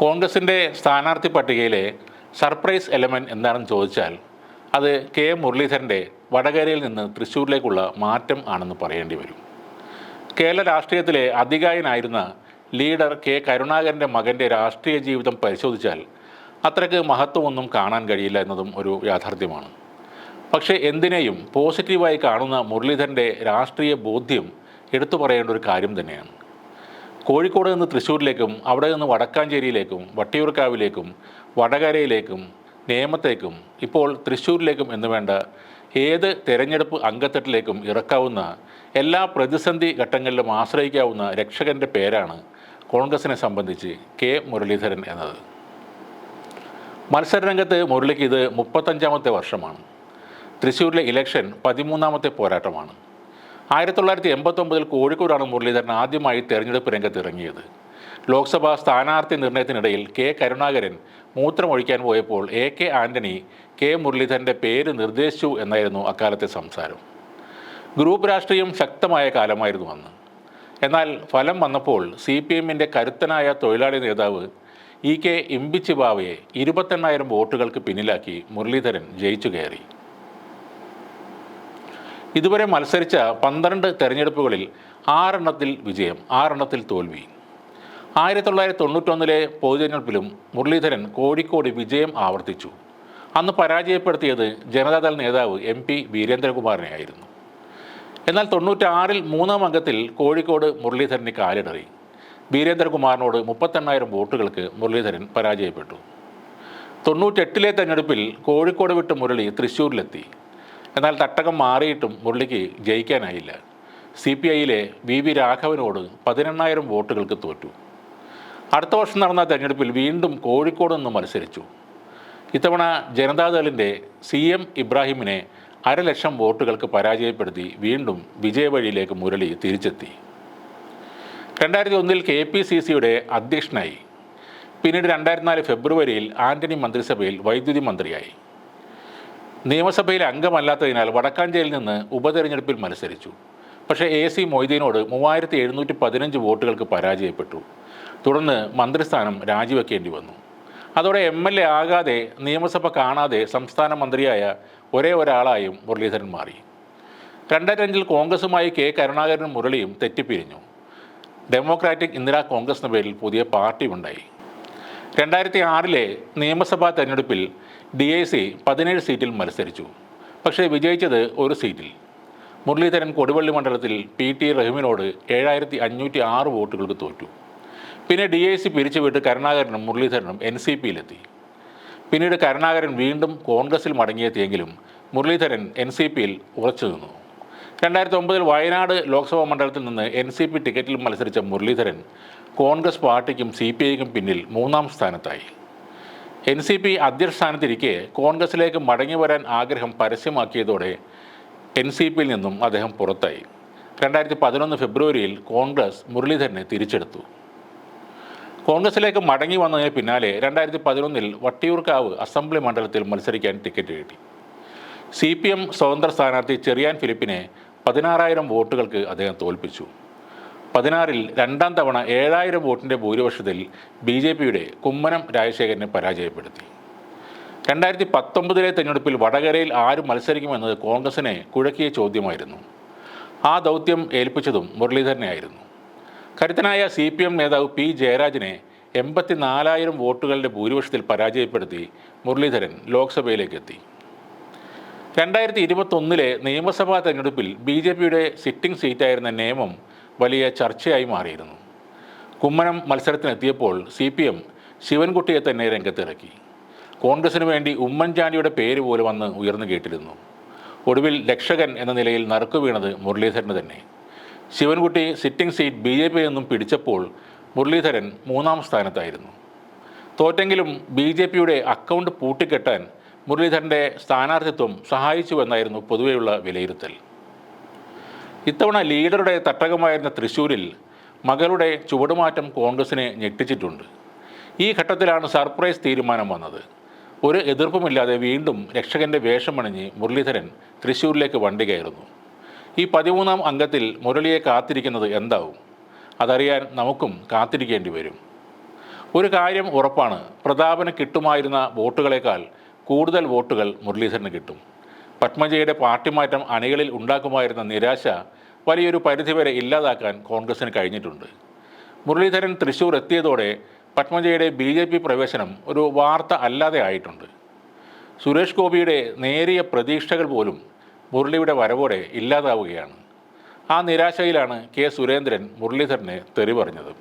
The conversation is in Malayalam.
കോൺഗ്രസിന്റെ സ്ഥാനാർത്ഥി പട്ടികയിലെ സർപ്രൈസ് എലമെന്റ് എന്താണെന്ന് ചോദിച്ചാൽ അത് കെ മുരളീധരന്റെ വടകരയിൽ നിന്ന് തൃശ്ശൂരിലേക്കുള്ള മാറ്റം ആണെന്ന് പറയേണ്ടി വരും. കേരള രാഷ്ട്രീയത്തിലെ അധികായനായിരുന്ന ലീഡർ കെ കരുണാകരന്റെ മകന്റെ രാഷ്ട്രീയ ജീവിതം പരിശോധിച്ചാൽ അത്രയ്ക്ക് മഹത്വമൊന്നും കാണാൻ കഴിയില്ല എന്നതും ഒരു യാഥാർത്ഥ്യമാണ്. പക്ഷേ എന്തിനേയും പോസിറ്റീവായി കാണുന്ന മുരളീധരന്റെ രാഷ്ട്രീയ ബോധ്യം എടുത്തു പറയേണ്ട ഒരു കാര്യം തന്നെയാണ്. കോഴിക്കോട് നിന്ന് തൃശ്ശൂരിലേക്കും അവിടെ നിന്ന് വടക്കാഞ്ചേരിയിലേക്കും വട്ടിയൂർക്കാവിലേക്കും വടകരയിലേക്കും നേമത്തേക്കും ഇപ്പോൾ തൃശ്ശൂരിലേക്കും എന്ന് വേണ്ട ഏത് തെരഞ്ഞെടുപ്പ് അംഗത്തട്ടിലേക്കും ഇറക്കാവുന്ന എല്ലാ പ്രതിസന്ധി ഘട്ടങ്ങളിലും ആശ്രയിക്കാവുന്ന രക്ഷകന്റെ പേരാണ് കോൺഗ്രസിനെ സംബന്ധിച്ച് കെ മുരളീധരൻ എന്നത്. മത്സരരംഗത്ത് മുരളിക്ക് ഇത് മുപ്പത്തഞ്ചാമത്തെ വർഷമാണ്. തൃശ്ശൂരിലെ ഇലക്ഷൻ പതിമൂന്നാമത്തെ പോരാട്ടമാണ്. ആയിരത്തി തൊള്ളായിരത്തി എൺപത്തൊമ്പതിൽ കോഴിക്കോടാണ് മുരളീധരൻ ആദ്യമായി തെരഞ്ഞെടുപ്പ് രംഗത്ത് ഇറങ്ങിയത് ലോക്സഭാ സ്ഥാനാർത്ഥി നിർണയത്തിനിടയിൽ കെ. കരുണാകരൻ മൂത്രമൊഴിക്കാൻ പോയപ്പോൾ എ. കെ. ആന്റണി കെ. മുരളീധരന്റെ പേര് നിർദ്ദേശിച്ചു എന്നായിരുന്നു അക്കാലത്തെ സംസാരം. ഗ്രൂപ്പ് രാഷ്ട്രീയം ശക്തമായ കാലമായിരുന്നു അന്ന്. എന്നാൽ ഫലം വന്നപ്പോൾ സി. പി. എമ്മിന്റെ കരുത്തനായ തൊഴിലാളി നേതാവ് ഇ. കെ. ഇമ്പിച്ചിബാവയെ ഇരുപത്തെണ്ണായിരം വോട്ടുകൾക്ക് പിന്നിലാക്കി മുരളീധരൻ ജയിച്ചു കയറി. ഇതുവരെ മത്സരിച്ച പന്ത്രണ്ട് തെരഞ്ഞെടുപ്പുകളിൽ ആറെണ്ണത്തിൽ വിജയം ആറെണ്ണത്തിൽ തോൽവി. ആയിരത്തി തൊള്ളായിരത്തി തൊണ്ണൂറ്റൊന്നിലെ പൊതുതെരഞ്ഞെടുപ്പിലും മുരളീധരൻ കോഴിക്കോട് വിജയം ആവർത്തിച്ചു. അന്ന് പരാജയപ്പെടുത്തിയത് ജനതാദൾ നേതാവ് എം പി വീരേന്ദ്രകുമാറിനെ ആയിരുന്നു. എന്നാൽ തൊണ്ണൂറ്റാറിൽ മൂന്നാം അംഗത്തിൽ കോഴിക്കോട് മുരളീധരന് കാലിടറി. വീരേന്ദ്രകുമാറിനോട് മുപ്പത്തെണ്ണായിരം വോട്ടുകൾക്ക് മുരളീധരൻ പരാജയപ്പെട്ടു. തൊണ്ണൂറ്റെട്ടിലെ തെരഞ്ഞെടുപ്പിൽ കോഴിക്കോട് വിട്ട് മുരളി തൃശ്ശൂരിലെത്തി. എന്നാൽ തട്ടകം മാറിയിട്ടും മുരളിക്ക് ജയിക്കാനായില്ല. സി പി ഐയിലെ വി വി രാഘവനോട് പതിനെണ്ണായിരം വോട്ടുകൾക്ക് തോറ്റു. അടുത്ത വർഷം നടന്ന തെരഞ്ഞെടുപ്പിൽ വീണ്ടും കോഴിക്കോട് നിന്ന് മത്സരിച്ചു. ഇത്തവണ ജനതാദളിന്റെ സി എം ഇബ്രാഹിമിനെ അരലക്ഷം വോട്ടുകൾക്ക് പരാജയപ്പെടുത്തി വീണ്ടും വിജയവഴിയിലേക്ക് മുരളി തിരിച്ചെത്തി. രണ്ടായിരത്തി ഒന്നിൽ കെ പി സി സിയുടെ അധ്യക്ഷനായി. പിന്നീട് രണ്ടായിരത്തി നാല് ഫെബ്രുവരിയിൽ ആന്റണി മന്ത്രിസഭയിൽ വൈദ്യുതി മന്ത്രിയായി. നിയമസഭയിൽ അംഗമല്ലാത്തതിനാൽ വടക്കാഞ്ചേരിയിൽ നിന്ന് ഉപതെരഞ്ഞെടുപ്പിൽ മത്സരിച്ചു. പക്ഷേ എ സി മൊയ്തീനോട് മൂവായിരത്തി എഴുന്നൂറ്റി പതിനഞ്ച് വോട്ടുകൾക്ക് പരാജയപ്പെട്ടു. തുടർന്ന് മന്ത്രിസ്ഥാനം രാജിവെക്കേണ്ടി വന്നു. അതോടെ എം എൽ എ ആകാതെ നിയമസഭ കാണാതെ സംസ്ഥാന മന്ത്രിയായ ഒരേ ഒരാളായും മുരളീധരൻ മാറി. രണ്ടായിരത്തി അഞ്ചിൽ കോൺഗ്രസുമായി കെ കരുണാകരനും മുരളിയും തെറ്റിപ്പിരിഞ്ഞു. ഡെമോക്രാറ്റിക് ഇന്ദിരാ കോൺഗ്രസ് പേരിൽ പുതിയ പാർട്ടി ഉണ്ടായി രണ്ടായിരത്തി ആറിലെ നിയമസഭാ തെരഞ്ഞെടുപ്പിൽ ഡി ഐ സി പതിനേഴ് സീറ്റിൽ മത്സരിച്ചു. പക്ഷേ വിജയിച്ചത് ഒരു സീറ്റിൽ. മുരളീധരൻ കൊടുവള്ളി മണ്ഡലത്തിൽ പി ടി റഹീമിനോട് ഏഴായിരത്തി അഞ്ഞൂറ്റി ആറ് വോട്ടുകൾക്ക് തോറ്റു. പിന്നെ ഡി ഐ സി പിരിച്ചുവിട്ട് കരുണാകരനും മുരളീധരനും എൻ സി പിയിലെത്തി. പിന്നീട് കരുണാകരൻ വീണ്ടും കോൺഗ്രസിൽ മടങ്ങിയെത്തിയെങ്കിലും മുരളീധരൻ എൻ സി പിയിൽ ഉറച്ചു നിന്നു. രണ്ടായിരത്തി ഒമ്പതിൽ വയനാട് ലോക്സഭാ മണ്ഡലത്തിൽ നിന്ന് എൻ സി പി ടിക്കറ്റിൽ മത്സരിച്ച മുരളീധരൻ കോൺഗ്രസ് പാർട്ടിക്കും സി പി ഐക്കും പിന്നിൽ മൂന്നാം സ്ഥാനത്തായി. എൻ സി പി അധ്യക്ഷ സ്ഥാനത്തിരിക്കെ കോൺഗ്രസിലേക്ക് മടങ്ങി വരാൻ ആഗ്രഹം പരസ്യമാക്കിയതോടെ എൻ സി പിയിൽ നിന്നും അദ്ദേഹം പുറത്തായി. രണ്ടായിരത്തി പതിനൊന്ന് ഫെബ്രുവരിയിൽ കോൺഗ്രസ് മുരളീധരനെ തിരിച്ചെടുത്തു. കോൺഗ്രസിലേക്ക് മടങ്ങി വന്നതിന് പിന്നാലെ രണ്ടായിരത്തി പതിനൊന്നിൽ വട്ടിയൂർക്കാവ് അസംബ്ലി മണ്ഡലത്തിൽ മത്സരിക്കാൻ ടിക്കറ്റ് കിട്ടി. സി പി എം സ്വതന്ത്ര സ്ഥാനാർത്ഥി ചെറിയാൻ ഫിലിപ്പിനെ പതിനാറായിരം വോട്ടുകൾക്ക് അദ്ദേഹം തോൽപ്പിച്ചു. പതിനാറിൽ രണ്ടാം തവണ ഏഴായിരം വോട്ടിന്റെ ഭൂരിപക്ഷത്തിൽ ബി ജെ പിയുടെ കുമ്മനം രാജശേഖരനെ പരാജയപ്പെടുത്തി. രണ്ടായിരത്തി പത്തൊമ്പതിലെ തെരഞ്ഞെടുപ്പിൽ വടകരയിൽ ആര് മത്സരിക്കുമെന്നത് കോൺഗ്രസിനെ കുഴക്കിയ ചോദ്യമായിരുന്നു. ആ ദൗത്യം ഏൽപ്പിച്ചതും മുരളീധരനെയായിരുന്നു. കരുത്തനായ സി പി എം നേതാവ് പി ജയരാജനെ എൺപത്തിനാലായിരം വോട്ടുകളുടെ ഭൂരിപക്ഷത്തിൽ പരാജയപ്പെടുത്തി മുരളീധരൻ ലോക്സഭയിലേക്ക് എത്തി. രണ്ടായിരത്തി ഇരുപത്തൊന്നിലെ നിയമസഭാ തെരഞ്ഞെടുപ്പിൽ ബി ജെ പിയുടെ സിറ്റിംഗ് സീറ്റായിരുന്ന നിയമം വലിയ ചർച്ചയായി മാറിയിരുന്നു. കുമ്മനം മത്സരത്തിനെത്തിയപ്പോൾ സി പി എം ശിവൻകുട്ടിയെ തന്നെ രംഗത്തിറക്കി. കോൺഗ്രസിനു വേണ്ടി ഉമ്മൻചാണ്ടിയുടെ പേര് പോലും വന്ന് ഉയർന്നു കേട്ടിരുന്നു. ഒടുവിൽ രക്ഷകൻ എന്ന നിലയിൽ നറുക്കു വീണത് മുരളീധരന് തന്നെ. Sivankutty sitting seat B J പിയിൽ നിന്നും പിടിച്ചപ്പോൾ മുരളീധരൻ മൂന്നാം സ്ഥാനത്തായിരുന്നു. തോറ്റെങ്കിലും ബി ജെ പിയുടെ അക്കൗണ്ട് പൂട്ടിക്കെട്ടാൻ മുരളീധരന്റെ സ്ഥാനാർത്ഥിത്വം സഹായിച്ചുവെന്നായിരുന്നു പൊതുവെയുള്ള വിലയിരുത്തൽ. ഇത്തവണ ലീഡറുടെ തട്ടകമായിരുന്ന തൃശ്ശൂരിൽ മകളുടെ ചുവടുമാറ്റം കോൺഗ്രസിനെ ഞെട്ടിച്ചിട്ടുണ്ട്. ഈ ഘട്ടത്തിലാണ് സർപ്രൈസ് തീരുമാനം വന്നത്. ഒരു എതിർപ്പുമില്ലാതെ വീണ്ടും രക്ഷകന്റെ വേഷമണിഞ്ഞ് മുരളീധരൻ തൃശ്ശൂരിലേക്ക് വണ്ടി കയറുന്നു. ഈ പതിമൂന്നാം അംഗത്തിൽ മുരളിയെ കാത്തിരിക്കുന്നത് എന്താവും? അതറിയാൻ നമുക്കും കാത്തിരിക്കേണ്ടി വരും. ഒരു കാര്യം ഉറപ്പാണ് പ്രതാപന് കിട്ടുമായിരുന്ന വോട്ടുകളേക്കാൾ കൂടുതൽ വോട്ടുകൾ മുരളീധരന് കിട്ടും. പത്മജയുടെ പാർട്ടി മാറ്റം അണികളിൽ ഉണ്ടാക്കുമായിരുന്ന നിരാശ വലിയൊരു പരിധിവരെ ഇല്ലാതാക്കാൻ കോൺഗ്രസിന് കഴിഞ്ഞിട്ടുണ്ട്. മുരളീധരൻ തൃശൂർ എത്തിയതോടെ പത്മജയുടെ ബി ജെ പി പ്രവേശനം ഒരു വാർത്ത അല്ലാതെ ആയിട്ടുണ്ട്. സുരേഷ് ഗോപിയുടെ നേരിയ പ്രതീക്ഷകൾ പോലും മുരളിയുടെ വരവോടെ ഇല്ലാതാവുകയാണ്. ആ നിരാശയിലാണ് കെ സുരേന്ദ്രൻ മുരളീധരനെ തെറി പറഞ്ഞത്